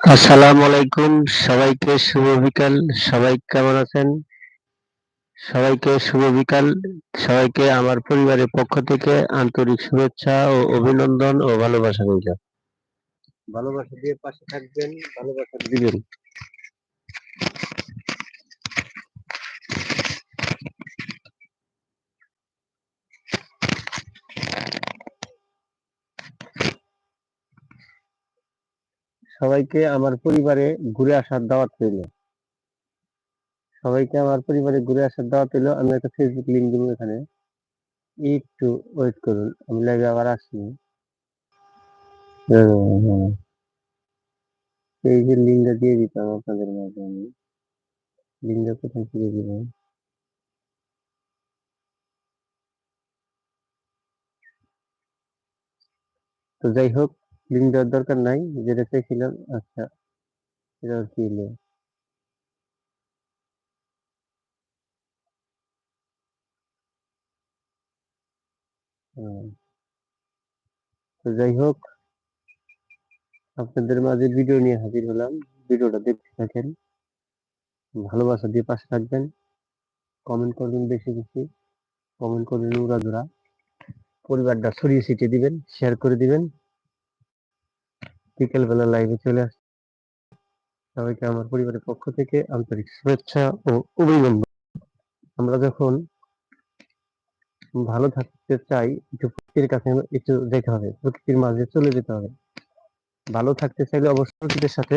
আসসালামু আলাইকুম, সবাইকে শুভ বিকাল। সবাই কেমন আছেন? সবাইকে শুভ বিকাল। সবাইকে আমার পরিবারের পক্ষ থেকে আন্তরিক শুভেচ্ছা ও অভিনন্দন ও ভালোবাসা রইল। ভালোবাসা দিয়ে পাশে থাকবেন, ভালোবাসা দিবেন। সবাইকে আমার পরিবারে ঘুরে আসার দাওয়াত রইল। সবাইকে আমার পরিবারে ঘুরে আসার দাওয়াত রইল। আমি একটা ফেসবুক লিঙ্ক দিব এখানে। একটু ওয়েট করুন, আমি লাইভে আবার আসি এই যে লিঙ্কটা দিয়ে দিতাম আপনাদের মাঝে আমি। লিঙ্কটা কোথায় থেকে দিব? তো যাই হোক লিঙ্ক দেওয়ার দরকার নাই যেটা চাইছিলাম আচ্ছা। এটা আর কি হলো? তো যাই হোক, আপনাদের মাঝে ভিডিও নিয়ে হাজির হলাম। ভিডিওটা দেখতে থাকেন, ভালোবাসা দিয়ে পাশে থাকবেন। কমেন্ট করবেন বেশি বেশি। কমেন্ট করবেন উড়াধুরা। পরিবারটা ছড়িয়ে ছিটিয়ে দিবেন শেয়ার করে দিবেন। বিকেলবেলা লাইভে চলে আস সবাইকে আমার পরিবারের পক্ষ থেকে আন্তরিক শুভেচ্ছা ও অভিনন্দন। আমরা যখন ভালো থাকতে চাই, একটু প্রকৃতির কাছে একটু যেতে হবে, প্রকৃতির মাঝে চলে যেতে হবে। ভালো থাকতে চাইলে অবশ্যই প্রকৃতির সাথে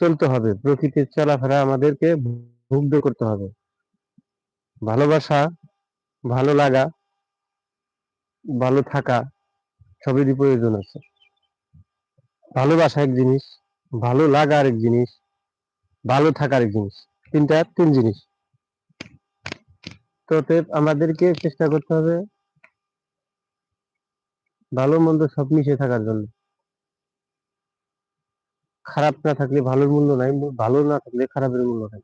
চলতে হবে। প্রকৃতির চলাফেরা আমাদেরকে মুগ্ধ করতে হবে। ভালোবাসা, ভালো লাগা, ভালো থাকা সবেরই প্রয়োজন আছে। ভালোবাসা এক জিনিস, ভালো লাগা আরেক জিনিস, ভালো থাকা আরেক জিনিস, তিনটা, তিন জিনিস। তো আমাদেরকে চেষ্টা করতে হবে ভালো মন্দ সব মিশে থাকার জন্য। খারাপ না থাকলে ভালোর মূল্য নাই, ভালো না থাকলে খারাপের মূল্য নাই।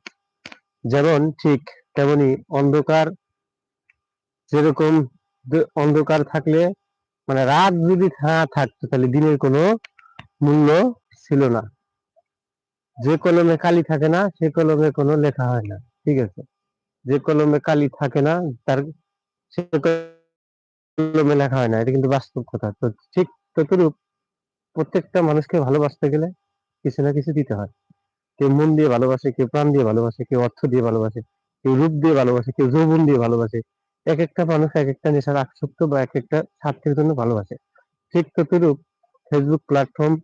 যেমন ঠিক তেমনি অন্ধকার যেরকম অন্ধকার থাকলে মানে রাত যদি না থাকতো, তাহলে দিনের কোনো মূল্য ছিল না। যে কলমে কালি থাকে না, সে কলমে কোনো লেখা হয় না। ঠিক আছে? যে কলমে কালি থাকে না, তার সে কলমে লেখা হয় না। এটা কিন্তু বাস্তব কথা। তো ঠিক ততরূপ প্রত্যেকটা মানুষকে ভালোবাসতে গেলে কিছু না কিছু দিতে হয়। কেউ মন দিয়ে ভালোবাসে, কেউ প্রাণ দিয়ে ভালোবাসে, কেউ অর্থ দিয়ে ভালোবাসে, কেউ রূপ দিয়ে ভালোবাসে, কেউ যৌবন দিয়ে ভালোবাসে। এক একটা মানুষ এক একটা নেশার আসক্ত বা এক একটা স্বার্থের জন্য ভালোবাসে। ঠিক ততরূপ ফেসবুক প্ল্যাটফর্ম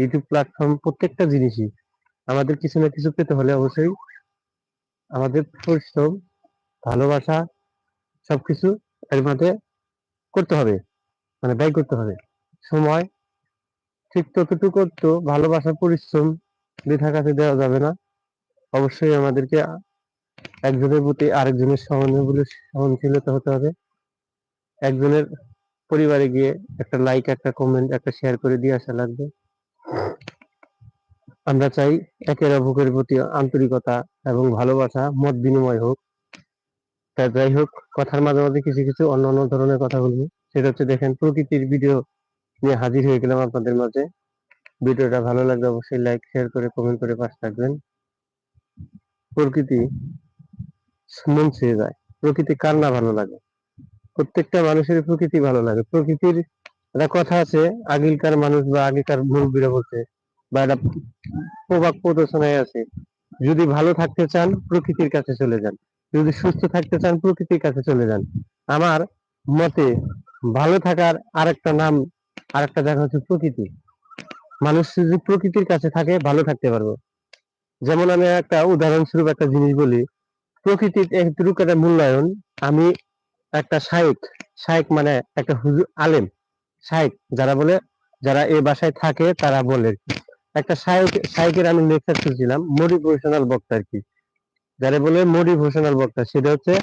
ইউটিউব প্ল্যাটফর্ম প্রত্যেকটা জিনিসই আমাদের কিছু না কিছু পেতে হলে অবশ্যই আমাদের পরিশ্রম, ভালোবাসা, সবকিছু এর মধ্যে করতে হবে মানে ব্যয় করতে হবে। সময়, ঠিক ততটুকু তো ভালোবাসা, পরিশ্রম বৃথা কাছে দেওয়া যাবে না। অবশ্যই আমাদেরকে একজনের প্রতি আরেকজনের সহানুভূতি, সহনশীলতা হতে হবে। একজনের পরিবারে গিয়ে একটা লাইক একটা কমেন্ট একটা শেয়ার করে দিয়ে আসা লাগবে। আমরা চাই একের অপরের প্রতি আন্তরিকতা এবং ভালোবাসা, মত বিনিময় হোক। তা যাই হোক, কথার মাঝে মাঝে কিছু কিছু অন্য অন্য ধরনের কথা বলব। সেটা হচ্ছে দেখেন, প্রকৃতির ভিডিও নিয়ে হাজির হয়ে গেলাম আপনাদের মাঝে। ভিডিওটা ভালো লাগলে অবশ্যই লাইক শেয়ার করে কমেন্ট করে পাশে থাকবেন। প্রকৃতি মন ছুঁয়ে যায়। প্রকৃতি কার না ভালো লাগে? প্রত্যেকটা মানুষের প্রকৃতি ভালো লাগে। প্রকৃতির একটা কথা আছে, আগেকার মানুষ বা আগেকার মুরব্বীরা বলছে, বা একটা প্রভাব প্রদর্শনায় আছে, যদি ভালো থাকতে চান, প্রকৃতির কাছে চলে যান। যদি সুস্থ থাকতে চান, প্রকৃতির কাছে চলে যান। আমার মতে, ভালো থাকার আরেকটা নাম, আরেকটা জায়গা হচ্ছে প্রকৃতি। মানুষ যদি প্রকৃতির কাছে থাকে, ভালো থাকতে পারব। যেমন আমি একটা উদাহরণস্বরূপ একটা জিনিস বলি, প্রকৃতির একটুকু একটা মূল্যায়ন, আমি একটা শায়েক শায়েক মানে একটা হুজুর, আলেম। শায়েক যারা বলে, যারা এই বাসায় থাকে, তারা বলে একটা শায়েকের আমি লেকচার শুনছিলাম মোটিভেশনাল বক্তা আর কি। যারা বলে মোটিভেশনাল বক্তা, সেটা হচ্ছে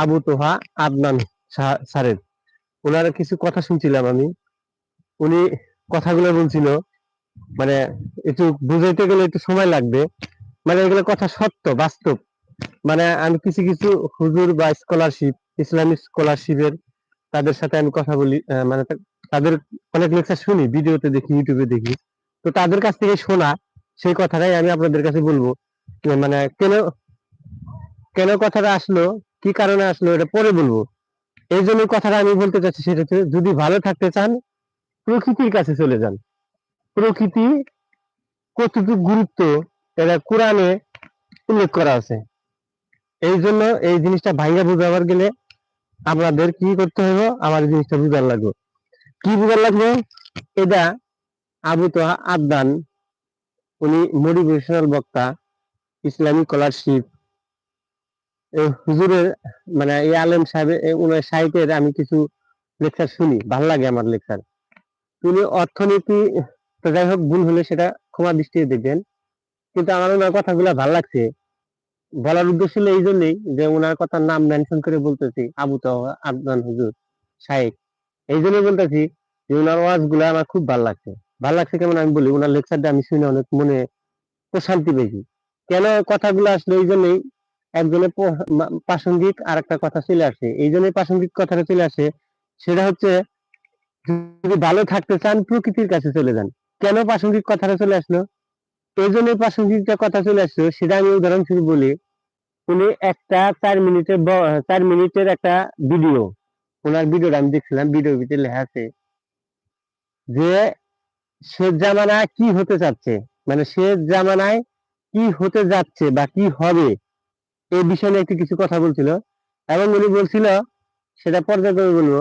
আবু তোহা আদনান স্যারের ওনার কিছু কথা শুনছিলাম আমি। উনি কথাগুলো বলছিল মানে একটু বুঝাইতে গেলে একটু সময় লাগবে। মানে এগুলো কথা সত্য, বাস্তব। মানে আমি কিছু কিছু হুজুর বা স্কলারশিপ ইসলামিক স্কলারশিপের তাদের সাথে আমি কথা বলি মানে তাদের অনেক লেকচার শুনি, ভিডিওতে দেখি ইউটিউবে দেখি। তো তাদের কাছ থেকে শোনা, সেই কথাটাই আমি আপনাদের কাছে বলব। মানে কেন কেন কথাটা আসলো, কি কারণে আসলো, এটা পরে বলব। এই জন্য কথাটা আমি বলতে চাচ্ছি, সেটা হচ্ছে যদি ভালো থাকতে চান, প্রকৃতির কাছে চলে যান। প্রকৃতি কতটুকু গুরুত্ব, এটা কোরআনে উল্লেখ করা আছে। এই জন্য এই জিনিসটা ভাইয়া বুঝাবার গেলে আপনাদের কি করতে হবে আমার জিনিসটা বুঝার লাগবে। কি বুঝার লাগবে? এটা আবু তোহা আদান উনি মোটিভেশনাল বক্তা ইসলামিক স্কলারশিপ হুজুরের মানে এই আলেম সাহেবের উনার সাহিত্যের আমি কিছু লেকচার শুনি, ভালো লাগে আমার লেকচার। তিনি অর্থনীতি, তো যাই হোক, ভুল হলে সেটা ক্ষমা দৃষ্টিতে দেখবেন। কিন্তু আমার ওনার কথাগুলো ভালো লাগছে। বলার উদ্দেশ্য হলো এই জন্যই যে ওনার কথার নাম মেনশন করে বলতেছি, আবু তাওয়া আদনান হুজুর শাহেক এই জন্যই বলতেছি যে ওনার ওয়াজগুলো আমার খুব ভালো লাগছে। ভালো লাগছে কেমন আমি বলি ওনার লেকচারটা আমি শুনে অনেক মনে প্রশান্তি পেয়েছি। কেন কথাগুলো আসলে এই জন্যই একজনের প্রাসঙ্গিক আর একটা কথা চলে আসে। এই জন্যই প্রাসঙ্গিক কথাটা চলে আসে, সেটা হচ্ছে যদি ভালো থাকতে চান প্রকৃতির কাছে চলে যান। কেন প্রাসঙ্গিক কথাটা চলে আসলো? এই জন্য প্রাসঙ্গিক যে কথা চলে আসলো, সেটা আমি উদাহরণস্বরূপ বলি, উনি একটা চার মিনিটের চার মিনিটের একটা ভিডিও ওনার ভিডিওটা আমি দেখছিলাম ভিডিওর ভিতরে লেখা আছে যে শেষ জামানায় কি হতে চাচ্ছে মানে শেষ জামানায় কি হতে যাচ্ছে বা কি হবে? এই বিষয়ে একটু কিছু কথা বলছিল এবং উনি বলছিল, সেটা পর্যায়ক্রমে বলব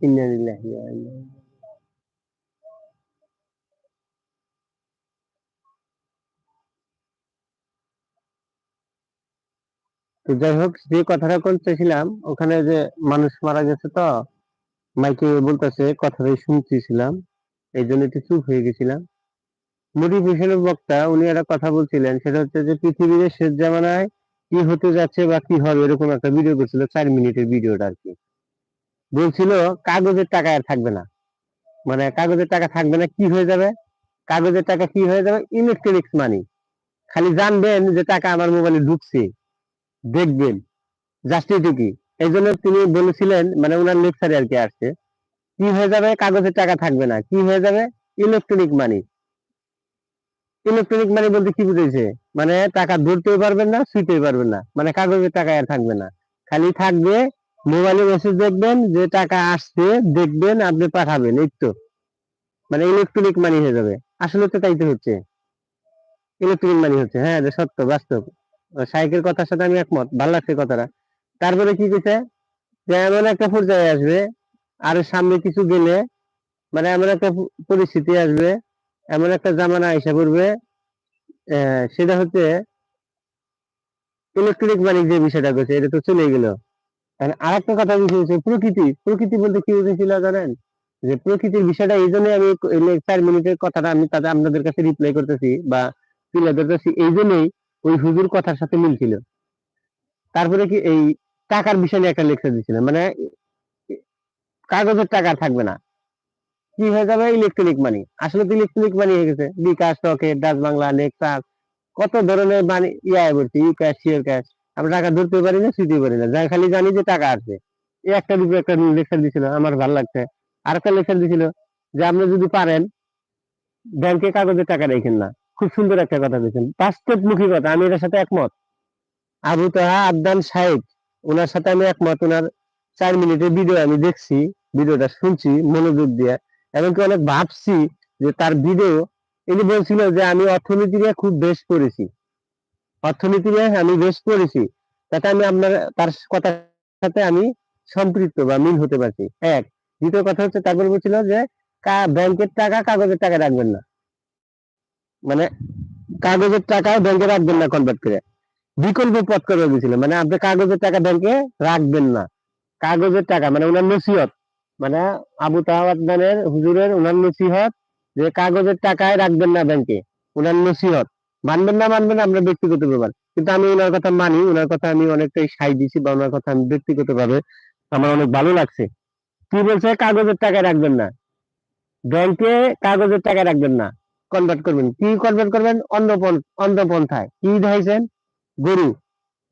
ইন্না তো যাই হোক, যে কথাটা করতেছিলাম ওখানে যে মানুষ মারা গেছে তো, মাইকে বলতেছে, কথাটাই শুনতেছিলাম এই জন্য একটু চুপ হয়ে গেছিলাম। মোটিভেশনের বক্তা, উনি একটা কথা বলছিলেন, সেটা হচ্ছে যে পৃথিবীর শেষ জামানায় কি হতে যাচ্ছে বা কি হবে, এরকম একটা ভিডিও করছিল, চার মিনিটের ভিডিওটা আর কি। বলছিল, কাগজের টাকা আর থাকবে না। মানে কাগজের টাকা থাকবে না, কি হয়ে যাবে? কাগজের টাকা কি হয়ে যাবে? ইলেকট্রনিক্স মানি খালি জানবেন যে টাকা আমার মোবাইলে ঢুকছে। দেখবেন। জাস্ট এটুকুই এই জন্য তিনি বলেছিলেন মানে ওনার লেকচারে আর কি আসছে, কি হয়ে যাবে? কাগজের টাকা থাকবে না। কি হয়ে যাবে? ইলেকট্রনিক মানি ইলেকট্রনিক মানি বলতে কি বুঝেছে? মানে টাকা ধরতেও পারবেন না ছুঁতেও পারবেন না। মানে কাগজের টাকা আর থাকবে না। খালি থাকবে মোবাইলে মেসেজ দেখবেন, যে টাকা আসছে, দেখবেন, আপনি পাঠাবেন, এই তো। মানে ইলেকট্রনিক মানি হয়ে যাবে। আসলে তো তাই তো হচ্ছে। ইলেকট্রনিক মানি হচ্ছে হ্যাঁ এটা সত্য, বাস্তব। সাইকের কথার সাথে আমি একমত, ভালো লাগছে কথাটা। তারপরে কি কইছে? যে এমন একটা পর্যায়ে আসবে, আর সামনে কিছু গেলে মানে এমন একটা পরিস্থিতি আসবে, এমন একটা জামানা আইসা পড়বে সেটা হচ্ছে ইলেকট্রনিক মানি যে বিষয়টা কইছে, এটা তো চলে গেল। আর একটা কথা বিষয় হচ্ছে প্রকৃতি প্রকৃতি বলতে কি বুঝেছিল জানেন? যে প্রকৃতির বিষয়টা এই জন্যই আমি চার মিনিটের কথাটা আমি তাদের আপনাদের কাছে রিপ্লাই করতেছি বা তুলে ধরতেছি, এই জন্যই ওই হুজুর কথার সাথে মিল ছিল। তারপরে কি এই টাকার বিষয় নিয়ে একটা লেকচার দিছিল মানে কাগজের টাকা থাকবে না। কি হয়ে যাবে? ইলেকট্রনিক মানি আসলে তো ইলেকট্রনিক মানি হয়ে গেছে। BKash Rocket Dutch Bangla Nexus কত ধরনের মানি ইয়া বলছি ই ক্যাশ শিওর ক্যাশ আমরা টাকা ধরতে পারি না ছুঁতে পারি না। যাই খালি জানি যে টাকা আসবে এই একটা দুটো একটা লেকচার দিছিল, আমার ভালো লাগছে। আর একটা লেকচার দিছিল যে আপনি যদি পারেন ব্যাংকে কাগজের টাকা রেখেন না। খুব সুন্দর একটা কথা দিয়েছেন। বাস্তবমুখী কথা, আমি এটার সাথে একমত। আবু তাহা আবদান সাহেব ওনার সাথে আমি একমত। ওনার চার মিনিটের ভিডিও আমি দেখছি ভিডিওটা শুনছি, মনোযোগ দিয়ে। এমনকি অনেক ভাবছি যে তার ভিডিও ইনি বলছিল যে আমি অর্থনীতি নিয়ে খুব বেশ পড়েছি অর্থনীতি নিয়ে আমি বেশ পড়েছি তাতে আমি আপনার, তার কথার সাথে আমি সম্পৃক্ত বা মিল হতে পারছি। এক, দ্বিতীয় কথা হচ্ছে তারপরে বলছিল যে ব্যাংকের টাকা কাগজের টাকা রাখবেন না। মানে কাগজের টাকা ব্যাংকে রাখবেন না কনভার্ট করে। বিকল্প পথ করে দিয়েছিল। মানে আপনি কাগজের টাকা ব্যাংকে রাখবেন না। কাগজের টাকা মানে ওনার নসিহত। মানে আবু তাহাবাদের হুজুরের ওনার নসিহত যে, কাগজের টাকায় রাখবেন না ব্যাংকে। ওনার নসিহত। মানবেন না মানবেন আপনার ব্যক্তিগত ব্যাপার। কিন্তু আমি ওনার কথা মানি, ওনার কথা আমি অনেকটাই সাই দিছি বা ওনার কথা আমি ব্যক্তিগত ভাবে আমার অনেক ভালো লাগছে। কি বলছে? কাগজের টাকা রাখবেন না। ব্যাংকে কাগজের টাকা রাখবেন না। কনভার্ট করবেন। কি কনভার্ট করবেন? অন্য পন- অন্য পন্থায় কি দেখাইছেন? গরু।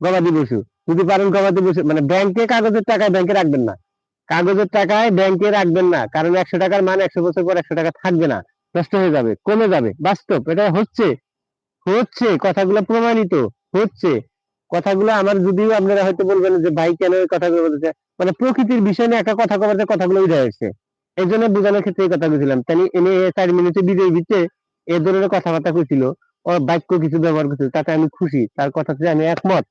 গবাদি পশু। যদি পারেন গবাদি পশু মানে ব্যাংকে কাগজের টাকায় ব্যাংকে রাখবেন না। কাগজের টাকায় ব্যাংকে রাখবেন না। কারণ একশো টাকার মান একশো বছর পর একশো টাকা থাকবে না। নষ্ট হয়ে যাবে, কমে যাবে। বাস্তব। এটা হচ্ছে। হচ্ছে, কথাগুলো প্রমাণিত হচ্ছে। কথাগুলো আমার যদিও আপনারা হয়তো বলবেন যে ভাই কেন এই কথাগুলো বলতেছে? মানে প্রকৃতির বিষয় নিয়ে একটা কথা কবার কথাগুলো উঠে আসছে। এই জন্য বোঝানোর ক্ষেত্রে এই কথা বলছিলাম তাই এনে চার মিনিটে বিজয় দিচ্ছে এ ধরনের কথাবার্তা কইছিল, ও বাক্য কিছু ব্যবহার করছিল, তাতে আমি খুশি, তার কথাতে আমি একমত।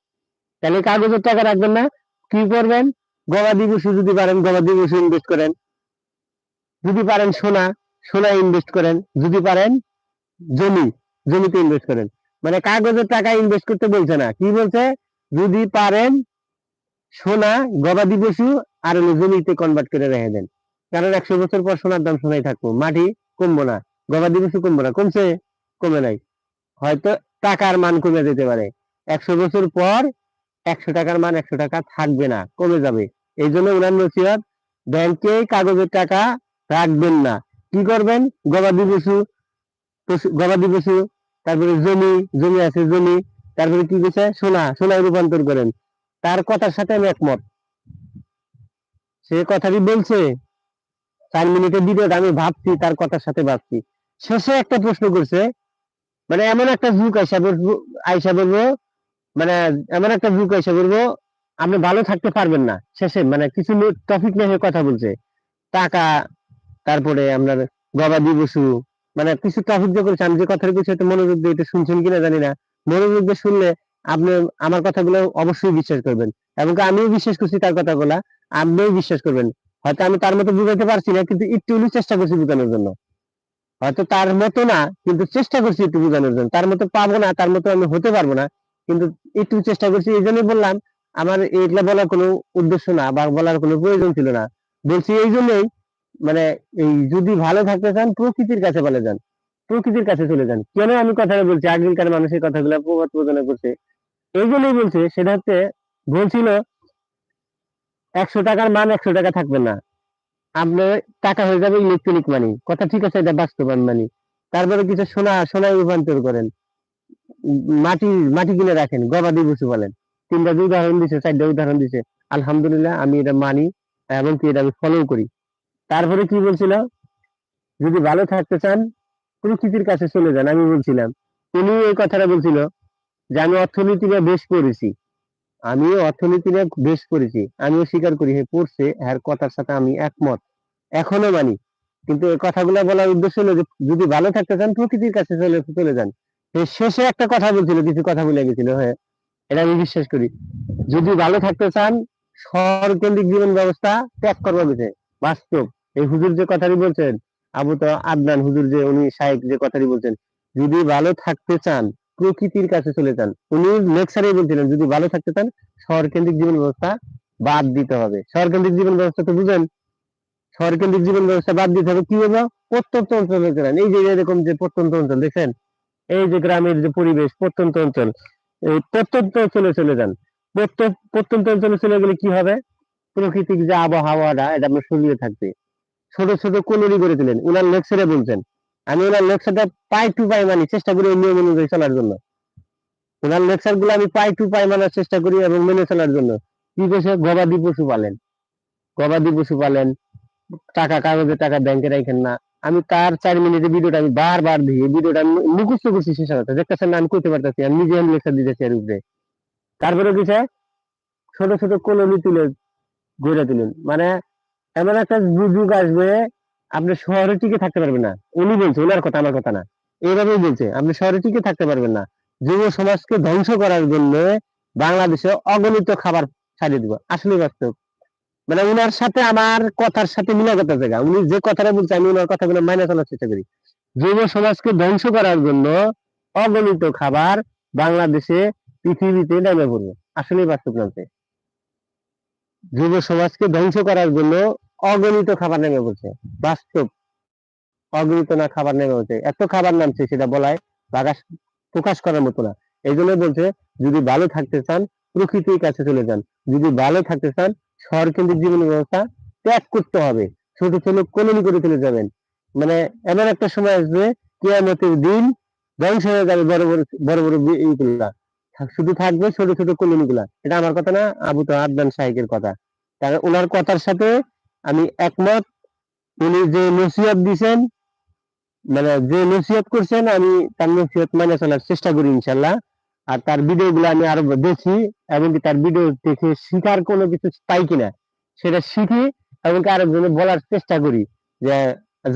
তাহলে কাগজের টাকা রাখবেন না, কি করবেন? গবাদি পশু যদি পারেন, গবাদি পশু ইনভেস্ট করেন। যদি পারেন সোনা সোনা ইনভেস্ট করেন। যদি পারেন জমি। জমিতে ইনভেস্ট করেন। মানে কাগজের টাকা ইনভেস্ট করতে বলছে না। কি বলছে? যদি পারেন সোনা, গবাদি পশু আর হলো জমিতে কনভার্ট করে রেখে দেন। কারণ একশো বছর পর সোনার দাম সোনাই থাকব। মাটি কমবো না। গবাদি পশু কমবো না। কমছে? কমে নাই। হয়তো টাকার মান কমে যেতে পারে। একশো বছর পর একশো টাকার মান একশো টাকা থাকবে না। কমে যাবে। এই জন্য ওনার নসিহত, ব্যাংকে কাগজের টাকা রাখবেন না। কি করবেন? গবাদি পশু- গবাদি পশু তারপরে জমি জমি আছে জমি, তারপরে কি করছে সোনা, সোনায় রূপান্তর করেন। তার কথার সাথে আমি একমত। সে কথাটি বলছে, চার মিনিটের ভিডিওটা আমি ভাবছি, তার কথার সাথে ভাবছি। শেষে একটা প্রশ্ন করছে মানে এমন একটা যুগ আইসা বলব আইসা বলব মানে এমন একটা যুগ আইসা বলব আপনি ভালো থাকতে পারবেন না। শেষে মানে কিছু টপিক নিয়ে কথা বলছে। টাকা, তারপরে আপনার গবাদি পশু মানে কিছু টপিক দিয়ে করেছে। আমি যে কথাটা বলছি হয়তো মনোযোগ দিয়ে এটা শুনছেন কিনা জানি না। মনোযোগ দিয়ে শুনলে আপনি আমার কথাগুলো অবশ্যই বিশ্বাস করবেন। এবং আমিও বিশ্বাস করছি তার কথাগুলা। আপনিও বিশ্বাস করবেন। হয়তো আমি তার মতো বুঝাতে পারছি না, কিন্তু একটু হলেও চেষ্টা করছি বোঝানোর জন্য। হয়তো তার মতো না, কিন্তু চেষ্টা করছি একটু বোঝানোর জন্য। তার মতো পাবো না, তার মতো আমি হতে পারব না, কিন্তু একটু চেষ্টা করছি। এই জন্যই বললাম, আমার এগুলা বলার কোনো উদ্দেশ্য না বা বলার কোনো প্রয়োজন ছিল না। বলছি এই জন্যই মানে এই যদি ভালো থাকতে চান, প্রকৃতির কাছে বলে যান। প্রকৃতির কাছে চলে যান। কেন আমি কথাটা বলছি? আগেকার মানুষের কথাগুলো প্রবাদ প্রদান করছে এই জন্যই বলছে, সেটা হচ্ছে বলছিল একশো টাকার মান একশো টাকা থাকবে না। আপনার টাকা হয়ে যাবে ইলেকট্রনিক মানি কথা ঠিক আছে, এটা বাস্তবায়ন মানি তারপরে কিছু সোনা, সোনায় রূপান্তর করেন। মাটি মাটি কিনে রাখেন, গবাদি পশু বলেন। তিনটা উদাহরণ দিছে, চারটা উদাহরণ দিছে। আলহামদুলিল্লাহ, আমি এটা মানি এবং কি এটা আমি ফলো করি। তারপরে কি বলছিল যদি ভালো থাকতে চান প্রকৃতির কাছে চলে যান, আমি বলছিলাম। তিনি এই কথাটা বলছিল যে, আমি অর্থনীতি নিয়ে বেশ পড়েছি। আমিও অর্থনীতি নিয়ে বেশ পড়েছি। আমিও স্বীকার করি, হে পড়ছে এর কথার সাথে আমি একমত। এখনও মানি। কিন্তু এই কথাগুলো বলার উদ্দেশ্য হলো যে, যদি ভালো থাকতে চান, প্রকৃতির কাছে চলে চলে যান। শেষে একটা কথা বলছিল, কিছু কথা বলে গেছিল হ্যাঁ এটা আমি বিশ্বাস করি। যদি ভালো থাকতে চান শহর কেন্দ্রিক জীবন ব্যবস্থা ত্যাগ করবার বুঝে বাস্তব। এই হুজুর যে কথাটি বলছেন, আবু তো আদনান হুজুর যে উনি শাহেক যে কথাটি বলছেন, যদি ভালো থাকতে চান, প্রকৃতির কাছে চলে যান। উনি লেকচারে বলছিলেন, যদি ভালো থাকতে চান শহর কেন্দ্রিক জীবন ব্যবস্থা বাদ দিতে হবে। শহর কেন্দ্রিক জীবন ব্যবস্থা তো বুঝেন শহর কেন্দ্রিক জীবন ব্যবস্থা বাদ দিতে হবে, কি হবে প্রত্যন্ত অঞ্চলে চলেন এই যে এরকম যে প্রত্যন্ত অঞ্চল, দেখছেন? এই যে গ্রামের যে পরিবেশ, প্রত্যন্ত অঞ্চল, এই প্রত্যন্ত অঞ্চলে চলে যান। প্রত্য- প্রত্যন্ত অঞ্চলে চলে গেলে কি হবে? প্রকৃতিক যে আবহাওয়াটা, এটা আপনার সরিয়ে থাকবে। ছোট ছোট কলোনি করে দিলেন। উনার লেকচারে বলছেন। আমি ওনার লেকচারটা পাই টু পাই মানি চেষ্টা করি নিয়ম অনুযায়ী চলার জন্য। ওনার লেকচারগুলো আমি পাই টু পাই মানার চেষ্টা করি এবং মেনে চলার জন্য। কি করছে গবাদি পশু পালেন। গবাদি পশু পালেন। টাকা, কাগজে টাকা ব্যাংকে রাখেন না। আমি তার চার মিনিটের ভিডিওটা আমি বারবার দিই ভিডিওটা আমি মুখস্থ করছি শেষ কথা দেখতেছেন না, আমি করতে পারতেছি, আমি নিজে আমি লেকচার দিতেছি এর উপরে। তারপরে কিছু ছোট ছোট কলোনি তুলে গড়ে তুলেন। মানে এমন একটা যুগ আসবে, আপনি শহরে টিকে থাকতে পারবেন না। উনি বলছে ওনার কথা, আমার কথা না। এইভাবেই বলছে, আপনি শহরে টিকে থাকতে পারবেন না। যুব সমাজকে ধ্বংস করার জন্য বাংলাদেশে অগণিত খাবার ছাড়িয়ে দিব। আসলে বাস্তব। মানে উনার সাথে আমার কথার সাথে মিলাগত জায়গা উনি যে কথাটা বলছে, আমি ওনার কথাগুলো মাইনে চলার চেষ্টা করি। যুব সমাজকে ধ্বংস করার জন্য অগণিত খাবার বাংলাদেশে পৃথিবীতে নেমে পড়বে। আসলে বাস্তব নামছে যুব সমাজকে ধ্বংস করার জন্য অগণিত খাবার নেমে পড়ছে বাস্তব। অগণিত না খাবার নেমে পড়ছে এত খাবার নামছে সেটা বলায় প্রকাশ প্রকাশ করার মতো না। এই জন্য বলছে, যদি ভালো থাকতে চান, প্রকৃতির কাছে চলে যান। যদি ভালো থাকতে চান শহর কেন্দ্রিক জীবন ব্যবস্থা ত্যাগ করতে হবে। ছোট ছোট কলোনি করে চলে যাবেন। মানে এমন একটা সময় আসবে, কেয়ামতের দিন ধ্বংস হয়ে যাবে বড় বড় বড় বড় থাক- শুধু থাকবে ছোট ছোট কলোনি এটা আমার কথা না, আবু তো আদনান শাহেকের কথা। কারণ ওনার কথার সাথে আমি একমত। উনি যে নসিহত দিছেন মানে যে নসিহত করছেন, আমি তার নসিহত মানে চলার চেষ্টা করি ইনশাল্লাহ। আর তার ভিডিও গুলো আমি আরও দেখি, এমনকি তার ভিডিও দেখে শিখার কোনো কিছু পাই কিনা, সেটা শিখি, এমনকি আরেকজনে বলার চেষ্টা করি যে,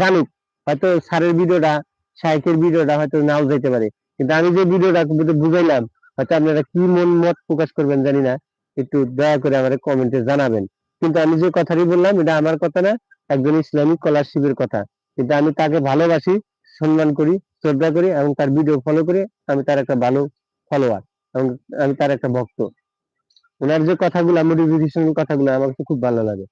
জানুক, হয়তো স্যারের ভিডিওটা শাইকের ভিডিওটা হয়তো নাও যেতে পারে। কিন্তু আমি যে ভিডিওটা বুঝাইলাম, হয়তো আপনারা কি মন মত প্রকাশ করবেন জানি না, একটু দয়া করে আমার কমেন্টে জানাবেন। কিন্তু আমি যে কথাটি বললাম, এটা আমার কথা না, একজন ইসলামিক স্কলারশিপের কথা। কিন্তু আমি তাকে ভালোবাসি, সম্মান করি, শ্রদ্ধা করি এবং তার ভিডিও ফলো করি আমি তার একটা ভালো ফলোয়ার এবং আমি তার একটা ভক্ত। ওনার যে কথাগুলো মোটিভেশন কথাগুলো আমার খুব ভালো লাগে।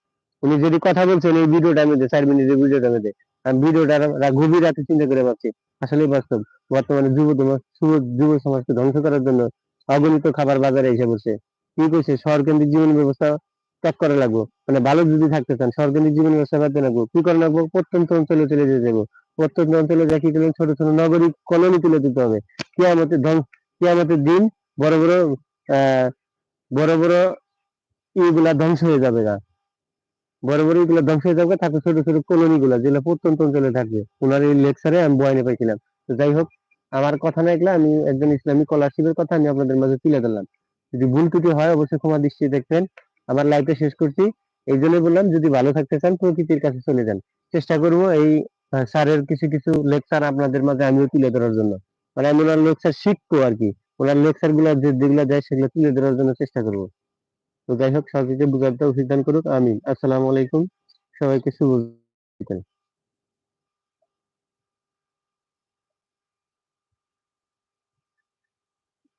উনি যদি কথা বলছেন, এই ভিডিওটার মধ্যে চার মিনিটের ভিডিওটার মধ্যে আমি ভিডিওটা গভীর রাতে চিন্তা করে ভাবছি আসলে বাস্তব। বর্তমানে যুব- যুব সমাজকে ধ্বংস করার জন্য অগণিত খাবার বাজারে এসে বসে। কি করছে? শহর কেন্দ্রিক জীবন ব্যবস্থা ত্যাগ করা লাগবো মানে ভালো যদি থাকতে চান কেন্দ্রিক জীবন বাদতে লাগবো কি করে লাগবো প্রত্যন্ত অঞ্চলে চলে যেতে যাব প্রত্যন্ত অঞ্চলে যা কি করলেন ছোট ছোট নগরী কলোনি তুলে দিতে হবে। কিয়ামতের ধ্বংস, কিয়ামতের দিন বড় বড়, আহ, বড় বড় ইগুলা ধ্বংস হয়ে যাবে গা। বড় বড় ইগুলা ধ্বংস হয়ে যাবে থাকবে ছোট ছোট কলোনি গুলা যেগুলো প্রত্যন্ত অঞ্চলে থাকবে। ওনার এই লেকচারে আমি বয়ানে পাইছিলাম। তো যাই হোক, আমার কথা না এগুলা আমি একজন ইসলামিক স্কলারশিপের কথা আমি আপনাদের মাঝে তুলে ধরলাম। যদি ভুল ত্রুটি হয়, অবশ্যই ক্ষমা দৃষ্টি দেখবেন। আমার লাইফটা শেষ করছি। এই জন্য বললাম, যদি ভালো থাকতে চান, প্রকৃতির কাছে চলে যান। চেষ্টা করব এই স্যারের কিছু কিছু লেকচার আপনাদের মাঝে আমিও তুলে ধরার জন্য। মানে আমি ওনার লেকচার শিখব আর কি। ওনার লেকচারগুলো যেগুলো দেয় সেগুলো তুলে ধরার জন্য চেষ্টা করব। তো যাই হোক, সবাইকে বুঝাতে উচিত করুক। আমিন। আসসালামু আলাইকুম। সবাইকে শুভ।